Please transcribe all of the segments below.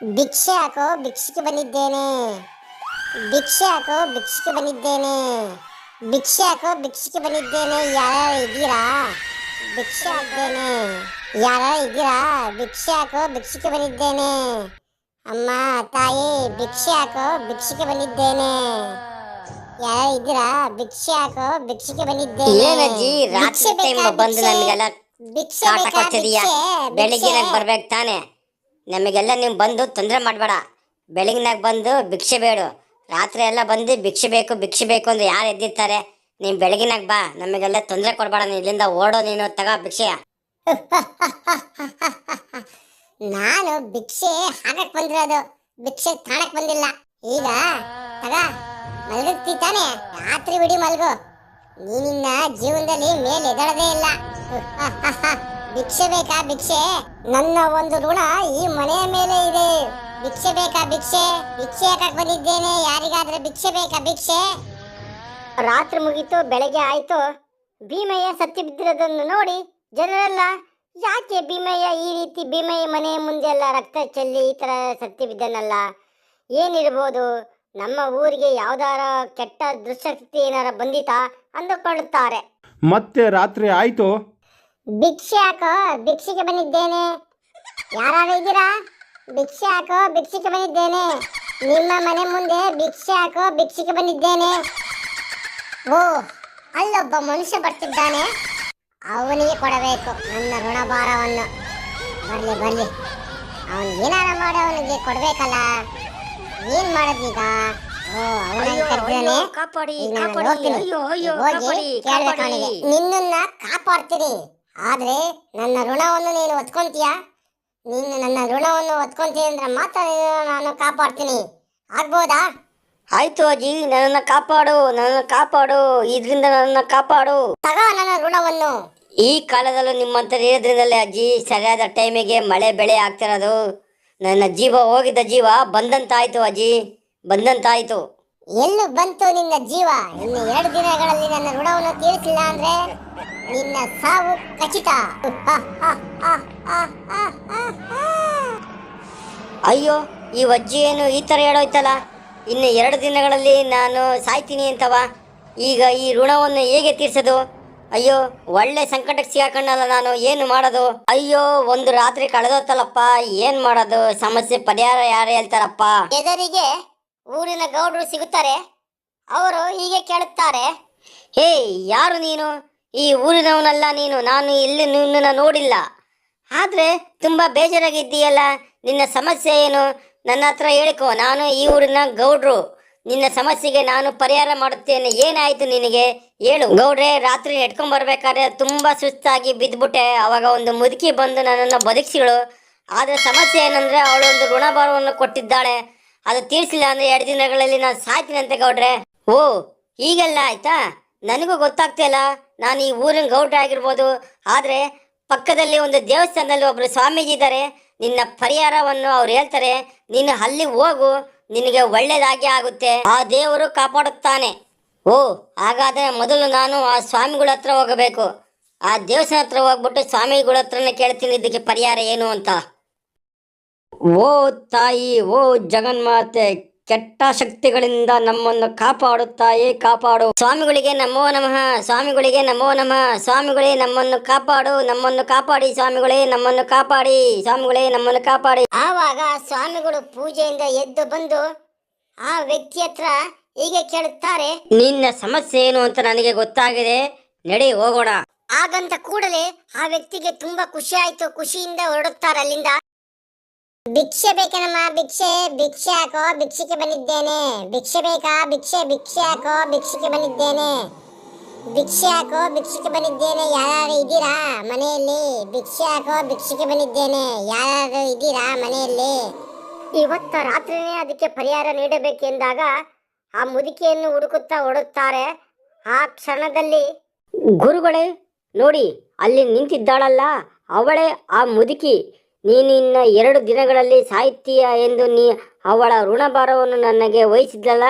ಭಿಕ್ಷೆ ಹಾಕೋ ಭಿಕ್ಷೆಗೆ ಬಂದಿದ್ದೇನೆ ಭಿಕ್ಷೆ ಹಾಕೋ ಭಿಕ್ಷೆಗೆ ಬಂದಿದ್ದೇನೆ ಭಿಕ್ಷೆ ಹಾಕೋ ಭಿಕ್ಷೆಗೆ ಬಂದಿದ್ದೇನೆ ಯಾರು ಇದ್ದೀರಾ ಭಿಕ್ಷೆ ಹಾಕ್ತೇನೆ ಯಾರು ಇದ್ದೀರಾ ಭಿಕ್ಷೆ ಹಾಕೋ ಭಿಕ್ಷೆಗೆ ಬಂದಿದ್ದೇನೆ ಅಮ್ಮ ತಾಯಿ ಭಿಕ್ಷೆ ಹಾಕೋ ಭಿಕ್ಷೆಗೆ ಬಂದಿದ್ದೇನೆ ಯಾರು ಇದ್ದೀರಾ ಭಿಕ್ಷೆ ಹಾಕೋ ಭಿಕ್ಷೆಗೆ ಬಂದಿದ್ದೇನೆ ಏನಜ್ಜಿ ರಾತ್ರಿ ಭಿಕ್ಷೆ ಟೈಮ್ ಬೇಕಾ? ಬಂದು ಭಿಕ್ಷೆ? ನಮಗೆಲ್ಲ ಭಿಕ್ಷೆ ಕಾಟ ಬೇಕಾ? ಕೊಡ್ತಿದೀಯ ಭಿಕ್ಷೆ? ಬೆಳಿಗ್ಗೆನಾಗ ಭಿಕ್ಷೆ? ಬರ್ಬೇಕು ತಾನೆ ನಮಗೆಲ್ಲ ನೀವು ಬಂದು ತೊಂದರೆ ಮಾಡಬೇಡ. ಬೆಳಗಿನಾಗ ಬಂದು ಭಿಕ್ಷೆ ಬೇಡು. ರಾತ್ರಿ ಎಲ್ಲ ಬಂದು ಭಿಕ್ಷೆ ಬೇಕು ಭಿಕ್ಷೆ ಬೇಕು ಅಂದ್ರೆ ಯಾರು ಎದ್ದಿರ್ತಾರೆ? ನೀನು ಬೆಳಗಿನಾಗ ಬಾ. ನಮಗೆಲ್ಲ ತೊಂದರೆ ಕೊಡಬೇಡ. ನೀನು ಇಲ್ಲಿಂದ ಓಡೋ, ನೀನು ತಗ ಭಿಕ್ಷೆಯ ನಾನು ಭಿಕ್ಷೆ ಹಾಕಕ್ ಬಂದಿರೋದು. ಭಿಕ್ಷೆ ತಾಣಕ್ ಬಂದಿಲ್ಲ. ಈಗ ತಗ. ರಾತ್ರಿ ಬಿಡಿ ಮಲ್ಗು. ನೀನಿನ್ನ ಜೀವನದಲ್ಲಿ ಮೇಲೆ ಎದಳದೇ ಇಲ್ಲ. ಭಿಕ್ಷೆ ಬೇಕಾ ಭಿಕ್ಷೆ? ನನ್ನ ಒಂದು ಋಣ ಈ ಮನೆಯ ಮೇಲೆ ಇದೆ. ಭಿಕ್ಷೆ ಬೇಕಾ ಭಿಕ್ಷೆ? ಭಿಕ್ಷೆ ಹಾಕಕ್ ಬಂದಿದ್ದೇನೆ? ಯಾರಿಗಾದ್ರೆ ಭಿಕ್ಷೆ ಬೇಕಾ ಭಿಕ್ಷೆ? ರಾತ್ರಿ ಮುಗೀತು, ಬೆಳಗ್ಗೆ ಆಯ್ತು. ಭೀಮಯ್ಯ ಸತ್ತಿ ಬಿದ್ದಿರೋದನ್ನು ನೋಡಿ ಜನರೆಲ್ಲ, ಯಾಕೆ ಭೀಮಯ್ಯ ಈ ರೀತಿ ಭೀಮಯ್ಯ ಮನೆ ಮುಂದೆ ಎಲ್ಲ ರಕ್ತ ಚೆಲ್ಲಿ ಈ ಥರ ಸತ್ತಿ ಬಿದ್ದನಲ್ಲ? ಏನಿರ್ಬೋದು? ನಮ್ಮ ಊರಿಗೆ ಯಾವ್ದಾರ ಕೆಟ್ಟ ದುಶ್ಶಕ್ತಿ ಏನಾರ ಬಂದಿತಾ ಅಂದುಕೊಳ್ಳುತ್ತಾರೆ. ಮತ್ತೆ ರಾತ್ರಿ ಆಯಿತು. ಭಿಕ್ಷೆ ಹಾಕೋ ಭಿಕ್ಷೆಗೆ ಬಂದಿದ್ದೇನೆ. ಯಾರು ಇದ್ದೀರಾ? ಭಿಕ್ಷೆ ಹಾಕೋ ಭಿಕ್ಷೆಗೆ ಬಂದಿದ್ದೇನೆ. ನಿಮ್ಮ ಮನೆ ಮುಂದೆ ಭಿಕ್ಷೆ ಹಾಕೋ ಭಿಕ್ಷೆಗೆ ಬಂದಿದ್ದೇನೆ. ಓ ಅಲ್ಲೊಬ್ಬ ಮನುಷ್ಯ ಬರ್ತಿದ್ದಾನೆ. ಅವನಿಗೆ ಕೊಡಬೇಕು ನನ್ನ ಋಣಭಾರವನ್ನು. ಬರ್ಲಿ ಬರ್ಲಿ. ಅವನು ಏನಾರ ಮಾಡಿ ಅವನಿಗೆ ಕೊಡಬೇಕಲ್ಲ. ಏನ್ ಮಾಡೋದೀಗ ಕಾಪಾಡಿ ಈಗ ನಾನು ಕಾಪಾಡಿ ಹೋಗ್ತೀನಿ. ಅಯ್ಯೋ ಅಯ್ಯೋ ಹೋಗಿ ಕಾಪಾಡಿ ಅವನಿಗೆ. ನಿನ್ನನ್ನ ಕಾಪಾಡ್ತೀನಿ. ಆದ್ರೆ ನನ್ನ ಋಣವನ್ನು ನೀನು ಒತ್ಕೊಂತೀಯ ನೀನು ನನ್ನ ಋಣವನ್ನು ಒತ್ಕೊಂತೀಯ ಅಂದ್ರೆ ಮಾತ್ರ ನಾನು ಕಾಪಾಡ್ತೀನಿ. ಆಗ್ಬೋದಾ? ಆಯ್ತು ಅಜ್ಜಿ ನನ್ನನ್ನು ಕಾಪಾಡು ನನ್ನನ್ನು ಕಾಪಾಡು ಇದರಿಂದ ನನ್ನನ್ನು ಕಾಪಾಡು. ತಗ ನನ್ನ ಋಣವನ್ನು. ಈ ಕಾಲದಲ್ಲೂ ನಿಮ್ಮಂತ ಇರೋದ್ರಿಂದಲೇ ಅಜ್ಜಿ ಸರಿಯಾದ ಟೈಮಿಗೆ ಮಳೆ ಬೆಳೆ ಆಗ್ತಿರೋದು ನನ್ನ ಜೀವ ಹೋಗಿದ್ದ ಜೀವ ಬಂದಂತಾಯ್ತು ಅಜ್ಜಿ ಬಂದಂತಾಯ್ತು. ಎಲ್ಲಿ ಬಂತು ನಿನ್ನ ಜೀವ? ಇನ್ನು ಎರಡು ದಿನಗಳಲ್ಲಿ ನನ್ನ ಋಣವನ್ನು ತೀರಿಸಿಲ್ಲ ಅಂದ್ರೆ ನಿನ್ನ ಸಾವು ಖಚಿತ. ಅಯ್ಯೋ ಈ ಅಜ್ಜಿ ಏನು ಈ ಥರ ಹೇಳೋಯ್ತಲ್ಲ? ಇನ್ನು ಎರಡು ದಿನಗಳಲ್ಲಿ ನಾನು ಸಾಯ್ತೀನಿ ಅಂತವ? ಈಗ ಈ ಋಣವನ್ನು ಹೇಗೆ ತೀರ್ಸೋದು? ಅಯ್ಯೋ ಒಳ್ಳೆ ಸಂಕಟಕ್ಕೆ ಸಿಗಾಕೊಂಡಲ್ಲ ನಾನು ಏನು ಮಾಡೋದು? ಅಯ್ಯೋ ಒಂದು ರಾತ್ರಿ ಕಳೆದೋತಲ್ಲಪ್ಪ ಏನು ಮಾಡೋದು? ಸಮಸ್ಯೆ ಪರಿಹಾರ ಯಾರು ಹೇಳ್ತಾರಪ್ಪ ಎದರಿಗೆ ಊರಿನ ಗೌಡರು ಸಿಗುತ್ತಾರೆ, ಅವರು ಹೀಗೆ ಕೇಳುತ್ತಾರೆ, ಹೇ, ಯಾರು ನೀನು? ಈ ಊರಿನವನಲ್ಲ ನೀನು, ನಾನು ಇಲ್ಲಿ ನಿನ್ನನ್ನು ನೋಡಿಲ್ಲ. ಆದರೆ ತುಂಬ ಬೇಜಾರಾಗಿದ್ದೀಯಲ್ಲ, ನಿನ್ನ ಸಮಸ್ಯೆ ಏನು? ನನ್ನ ಹತ್ರ ಹೇಳಿಕೋ, ನಾನು ಈ ಊರಿನ ಗೌಡ್ರು. ನಿನ್ನ ಸಮಸ್ಯೆಗೆ ನಾನು ಪರಿಹಾರ ಮಾಡುತ್ತೇನೆ, ಏನಾಯ್ತು ನಿನಗೆ? ಹೇಳು. ಗೌಡ್ರೆ, ರಾತ್ರಿ ಎಟ್ಕೊಂಡ್ ಬರ್ಬೇಕಾದ್ರೆ ತುಂಬ ಸುಸ್ತಾಗಿ ಬಿದ್ದುಬಿಟ್ಟೆ ಅವಾಗ ಒಂದು ಮುದುಕಿ ಬಂದು ನನ್ನನ್ನು ಬದುಕಿಸಿಗಳು ಆದರೆ ಸಮಸ್ಯೆ ಏನಂದ್ರೆ ಒಂದು ಋಣಭಾರವನ್ನು ಕೊಟ್ಟಿದ್ದಾಳೆ. ಅದು ತೀರಿಸಿಲ್ಲ ಅಂದ್ರೆ ಎರಡು ದಿನಗಳಲ್ಲಿ ನಾನು ಸಾಯ್ತೀನಂತೆ ಗೌಡ್ರೆ. ಓ, ಈಗೆಲ್ಲ ಆಯ್ತಾ? ನನಗೂ ಗೊತ್ತಾಗ್ತಿಲ್ಲ ನಾನು ಈ ಊರಿನ ಗೌಡ್ರ ಆಗಿರ್ಬೋದು. ಆದರೆ ಪಕ್ಕದಲ್ಲಿ ಒಂದು ದೇವಸ್ಥಾನದಲ್ಲಿ ಒಬ್ರು ಸ್ವಾಮೀಜಿ ಇದ್ದಾರೆ. ನಿನ್ನ ಪರಿಹಾರವನ್ನು ಅವ್ರು ಹೇಳ್ತಾರೆ. ನೀನು ಅಲ್ಲಿ ಹೋಗು. ನಿನಗೆ ಒಳ್ಳೇದಾಗಿ ಆಗುತ್ತೆ. ಆ ದೇವರು ಕಾಪಾಡುತ್ತಾನೆ. ಓ, ಹಾಗಾದ್ರೆ ಮೊದಲು ನಾನು ಆ ಸ್ವಾಮಿಗಳ ಹತ್ರ ಹೋಗಬೇಕು. ಆ ದೇವಸ್ಥಾನ ಹತ್ರ ಹೋಗ್ಬಿಟ್ಟು ಸ್ವಾಮಿಗಳ ಹತ್ರನೇ ಕೇಳ್ತೀನಿ ಇದಕ್ಕೆ ಪರಿಹಾರ ಏನು ಅಂತ? ಓ ತಾಯಿ, ಓ ಜಗನ್ಮಾತೆ, ಕೆಟ್ಟ ಶಕ್ತಿಗಳಿಂದ ನಮ್ಮನ್ನು ಕಾಪಾಡುತ್ತಾಯೇ ತಾಯಿ ಕಾಪಾಡು. ಸ್ವಾಮಿಗಳಿಗೆ ನಮೋ ನಮಃ, ಸ್ವಾಮಿಗಳಿಗೆ ನಮೋ ನಮಃ, ಸ್ವಾಮಿಗಳೇ ನಮ್ಮನ್ನು ಕಾಪಾಡು, ನಮ್ಮನ್ನು ಕಾಪಾಡಿ, ಸ್ವಾಮಿಗಳೇ ನಮ್ಮನ್ನು ಕಾಪಾಡಿ, ಸ್ವಾಮಿಗಳೇ ನಮ್ಮನ್ನು ಕಾಪಾಡಿ. ಆವಾಗ ಸ್ವಾಮಿಗಳು ಪೂಜೆಯಿಂದ ಎದ್ದು ಬಂದು ಆ ವ್ಯಕ್ತಿ ಹತ್ರ ಹೀಗೆ ಕೇಳುತ್ತಾರೆ, ನಿನ್ನ ಸಮಸ್ಯೆ ಏನು ಅಂತ ನನಗೆ ಗೊತ್ತಾಗಿದೆ, ನಡಿ ಹೋಗೋಣ. ಹಾಗಂತ ಕೂಡಲೇ ಆ ವ್ಯಕ್ತಿಗೆ ತುಂಬಾ ಖುಷಿ ಆಯ್ತು, ಖುಷಿಯಿಂದ ಹೊರಡುತ್ತಾರೆ ಅಲ್ಲಿಂದ. ಭಿಕ್ಷೆ ಬೇಕೇನಮ್ಮ ಭಿಕ್ಷೆ ಭಿಕ್ಷೆ ಹಾಕೋ ಭಿಕ್ಷೆಗೆ ಬಂದಿದ್ದೇನೆ. ಭಿಕ್ಷೆ ಬೇಕಾ? ಭಿಕ್ಷೆ ಭಿಕ್ಷೆ ಹಾಕೋ ಭಿಕ್ಷೆಗೆ ಬಂದಿದ್ದೇನೆ. ಭಿಕ್ಷೆ ಹಾಕೋ ಭಿಕ್ಷೆಗೆ ಬಂದಿದ್ದೇನೆ. ಯಾರು ಇದ್ದೀರಾ ಮನೆಯಲ್ಲಿ? ಭಿಕ್ಷೆ ಹಾಕೋ ಭಿಕ್ಷೆಗೆ ಬಂದಿದ್ದೇನೆ. ಯಾರು ಇದ್ದೀರಾ ಮನೆಯಲ್ಲಿ? ಇವತ್ತ ರಾತ್ರಿನೇ ಅದಕ್ಕೆ ಪರಿಹಾರ ನೀಡಬೇಕೆಂದಾಗ ಆ ಮುದುಕಿಯನ್ನು ಹುಡುಕುತ್ತಾ ಓಡುತ್ತಾರೆ. ಆ ಕ್ಷಣದಲ್ಲಿ ಗುರುಗಳೇ, ನೋಡಿ, ಅಲ್ಲಿ ನಿಂತಿದ್ದಾಳಲ್ಲ. ಅವಳೇ ಆ ಮುದುಕಿ. ನೀನಿನ್ನ ಎರಡು ದಿನಗಳಲ್ಲಿ ಸಾಹಿತ್ಯ ಎಂದು ನೀ ಅವಳ ಋಣಭಾರವನ್ನು ನನಗೆ ವಹಿಸಿದ್ದಲ್ಲ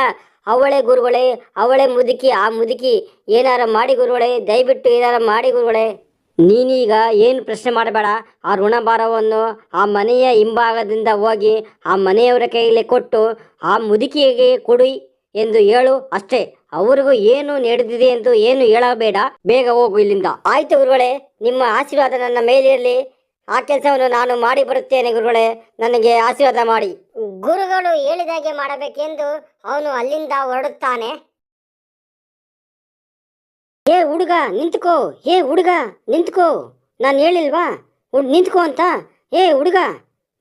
ಅವಳೇ ಗುರುಗಳೇ, ಅವಳೇ ಮುದುಕಿ, ಆ ಮುದುಕಿ ಏನಾರ ಮಾಡಿ ಗುರುಗಳೇ, ದಯವಿಟ್ಟು ಏನಾರ ಮಾಡಿ ಗುರುಗಳೇ. ನೀನೀಗ ಏನು ಪ್ರಶ್ನೆ ಮಾಡಬೇಡ? ಆ ಋಣಭಾರವನ್ನು ಆ ಮನೆಯ ಹಿಂಭಾಗದಿಂದ ಹೋಗಿ ಆ ಮನೆಯವರ ಕೈಯಲ್ಲಿ ಕೊಟ್ಟು ಆ ಮುದುಕಿಗೆ ಕೊಡಿ ಎಂದು ಹೇಳು ಅಷ್ಟೇ. ಅವ್ರಿಗೂ ಏನು ನಡೆದಿದೆ ಎಂದು ಏನು ಹೇಳಬೇಡ. ಬೇಗ ಹೋಗು ಇಲ್ಲಿಂದ. ಆಯ್ತು ಗುರುಗಳೇ, ನಿಮ್ಮ ಆಶೀರ್ವಾದ ನನ್ನ ಮೇಲಿರಲಿ ಆ ಕೆಲಸವನ್ನು ನಾನು ಮಾಡಿ ಬರುತ್ತೇನೆ ಗುರುಗಳೇ ನನಗೆ ಆಶೀರ್ವಾದ ಮಾಡಿ. ಗುರುಗಳು ಹೇಳಿದಾಗೆ ಮಾಡಬೇಕೆಂದು ಅವನು ಅಲ್ಲಿಂದ ಹೊರಡುತ್ತಾನೆ. ಏ ಹುಡುಗ ನಿಂತ್ಕೋ. ಏ ಹುಡುಗ ನಿಂತ್ಕೋ. ನಾನು ಹೇಳಿಲ್ವಾ? ಹುಡ್- ನಿಂತ್ಕೋ ಅಂತ? ಏ ಹುಡುಗ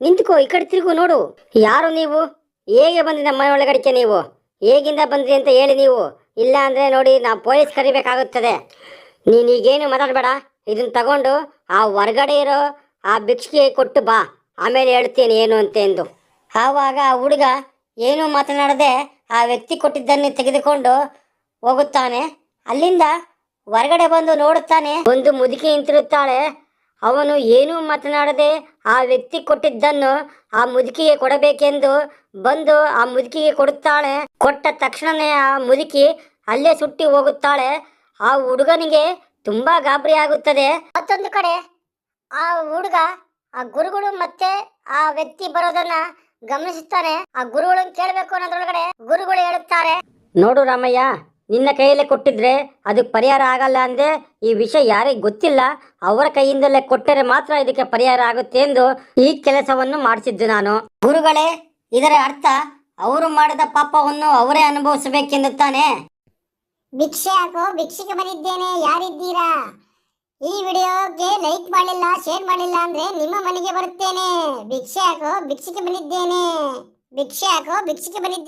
ನಿಂತ್ಕೋ ಈ ಕಡೆ ತಿರುಗು ನೋಡು. ಯಾರು ನೀವು? ಹೇಗೆ ಬಂದ್ರಿ ನಮ್ಮ ಮನೆ ಒಳಗಡಿಕೆ ನೀವು? ಹೇಗಿಂದ ಬಂದ್ರಿ ಅಂತ ಹೇಳಿ ನೀವು. ಇಲ್ಲ ಅಂದ್ರೆ ನೋಡಿ ನಾವು ಪೊಲೀಸ್ ಕರಿಬೇಕಾಗುತ್ತದೆ. ನೀನು ಈಗೇನು ಮಾತಾಡಬೇಡ? ಇದನ್ನ ತಗೊಂಡು ಆ ಹೊರಗಡೆ ಇರೋ ಆ ಭಿಕ್ಷೆ ಕೊಟ್ಟು ಬಾ, ಆಮೇಲೆ ಹೇಳ್ತೀನಿ ಏನು ಅಂತ ಎಂದು ಆವಾಗ ಆ ಹುಡುಗ ಏನೂ ಮಾತನಾಡದೆ ಆ ವ್ಯಕ್ತಿ ಕೊಟ್ಟಿದ್ದನ್ನು ತೆಗೆದುಕೊಂಡು ಹೋಗುತ್ತಾನೆ. ಅಲ್ಲಿಂದ ಹೊರಗಡೆ ಬಂದು ನೋಡುತ್ತಾನೆ. ಒಂದು ಮುದುಕಿ ನಿಂತಿರುತ್ತಾಳೆ. ಅವನು ಏನೂ ಮಾತನಾಡದೆ ಆ ವ್ಯಕ್ತಿ ಕೊಟ್ಟಿದ್ದನ್ನು ಆ ಮುದುಕಿಗೆ ಕೊಡಬೇಕೆಂದು ಬಂದು ಆ ಮುದುಕಿಗೆ ಕೊಡುತ್ತಾಳೆ. ಕೊಟ್ಟ ತಕ್ಷಣನೇ ಆ ಮುದುಕಿ ಅಲ್ಲೇ ಸುಟ್ಟಿ ಹೋಗುತ್ತಾಳೆ. ಆ ಹುಡುಗನಿಗೆ ತುಂಬಾ ಗಾಬರಿ ಆಗುತ್ತದೆ. ಮತ್ತೊಂದು ಕಡೆ ಆ ಹುಡುಗ ಆ ಗುರುಗಳು ಮತ್ತೆ ಆ ವ್ಯಕ್ತಿ ಬರೋದನ್ನ ಗಮನಿಸುತ್ತಾನೆ. ಆ ಗುರುಗಳನ್ನ ಕೇಳಬೇಕು ಅನ್ನೋದ್ರೊಳಗಡೆ ಗುರುಗಳು ಹೇಳುತ್ತಾರೆ. ನೋಡು ರಾಮಯ್ಯ ನಿನ್ನ ಕೈಯಲ್ಲೇ ಕೊಟ್ಟಿದ್ರೆ ಅದಕ್ಕೆ ಪರಿಹಾರ ಆಗಲ್ಲ ಅಂದ್ರೆ ಈ ವಿಷಯ ಯಾರಿಗೆ ಗೊತ್ತಿಲ್ಲ. ಅವರ ಕೈಯಿಂದಲೇ ಕೊಟ್ಟರೆ ಮಾತ್ರ ಇದಕ್ಕೆ ಪರಿಹಾರ ಆಗುತ್ತೆ ಎಂದು ಈ ಕೆಲಸವನ್ನು ಮಾಡಿಸಿದ್ದು ನಾನು. ಗುರುಗಳೇ ಇದರ ಅರ್ಥ ಅವರು ಮಾಡಿದ ಪಾಪವನ್ನು ಅವರೇ ಅನುಭವಿಸಬೇಕೆಂದು ತಾನೆ ಭಿಕ್ಷೆ ಹಾಕೋ ಭಿಕ್ಷೆಗೆ ಬಂದಿದ್ದೇನೆ ಯಾರಿದ್ದೀರಾ? ಈ ವಿಡಿಯೋಗೆ ಲೈಕ್ ಮಾಡಿಲ್ಲ ಶೇರ್ ಮಾಡಿಲ್ಲ ಅಂದ್ರೆ ನಿಮ್ಮ ಮನೆಗೆ ಬರುತ್ತೇನೆ. ಭಿಕ್ಷೆ ಹಾಕೋ, ಭಿಕ್ಷೆಗೆ ಬಂದಿದ್ದೇನೆ. ಭಿಕ್ಷೆ ಹಾಕೋ, ಭಿಕ್ಷೆಗೆ ಬಂದಿದ್ದೇನೆ